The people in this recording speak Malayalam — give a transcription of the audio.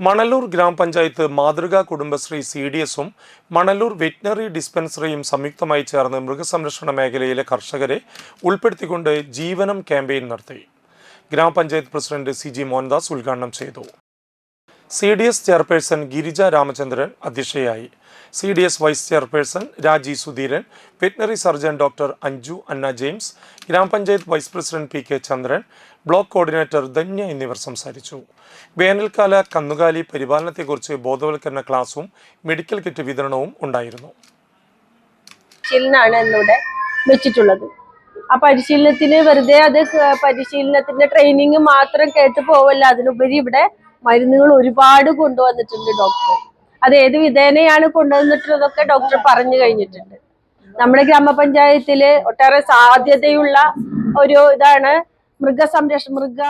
മണലൂർ ഗ്രാമപഞ്ചായത്ത് മാതൃകാ കുടുംബശ്രീ സി ഡി എസും മണലൂർ വെറ്റിനറി ഡിസ്പെൻസറിയും സംയുക്തമായി ചേർന്ന് മൃഗസംരക്ഷണ മേഖലയിലെ കർഷകരെ ഉൾപ്പെടുത്തിക്കൊണ്ട് ജീവനം ക്യാമ്പയിൻ നടത്തി. ഗ്രാമപഞ്ചായത്ത് പ്രസിഡന്റ് സി ജി മോഹൻദാസ് ഉദ്ഘാടനം ചെയ്തു. C D S chairperson Girija Ramachandran അധ്യക്ഷയായി. C D S vice chairperson Raji Sudheeran veterinary surgeon doctor Anju Anna James grama panchayat vice president P K Chandran block coordinator Dhanya എന്നിവർ സംസാരിച്ചു. വേനൽക്കാല കന്നുകാലി പരിപാലനത്തെക്കുറിച്ച് ബോധവൽക്കരണ ക്ലാസും മെഡിക്കൽ കിറ്റ് വിതരണവും ഉണ്ടായിരുന്നു. വെച്ചിട്ടുള്ളത്. ആ പരിശീലനത്തിന് വെറുതെ അത് പരിശീലനത്തിന്റെ ട്രെയിനിങ് മാത്രം കേട്ട് പോവല്ല. അതിനുപരി ഇവിടെ മരുന്നുകൾ ഒരുപാട് കൊണ്ടുവന്നിട്ടുണ്ട് ഡോക്ടർ അത് ഏത് വിധേനയാണ് കൊണ്ടുവന്നിട്ടുള്ളതൊക്കെ ഡോക്ടർ പറഞ്ഞു കഴിഞ്ഞിട്ടുണ്ട്. നമ്മുടെ ഗ്രാമപഞ്ചായത്തിൽ ഒട്ടേറെ സാധ്യതയുള്ള ഒരു ഇതാണ് മൃഗസംരക്ഷ മൃഗ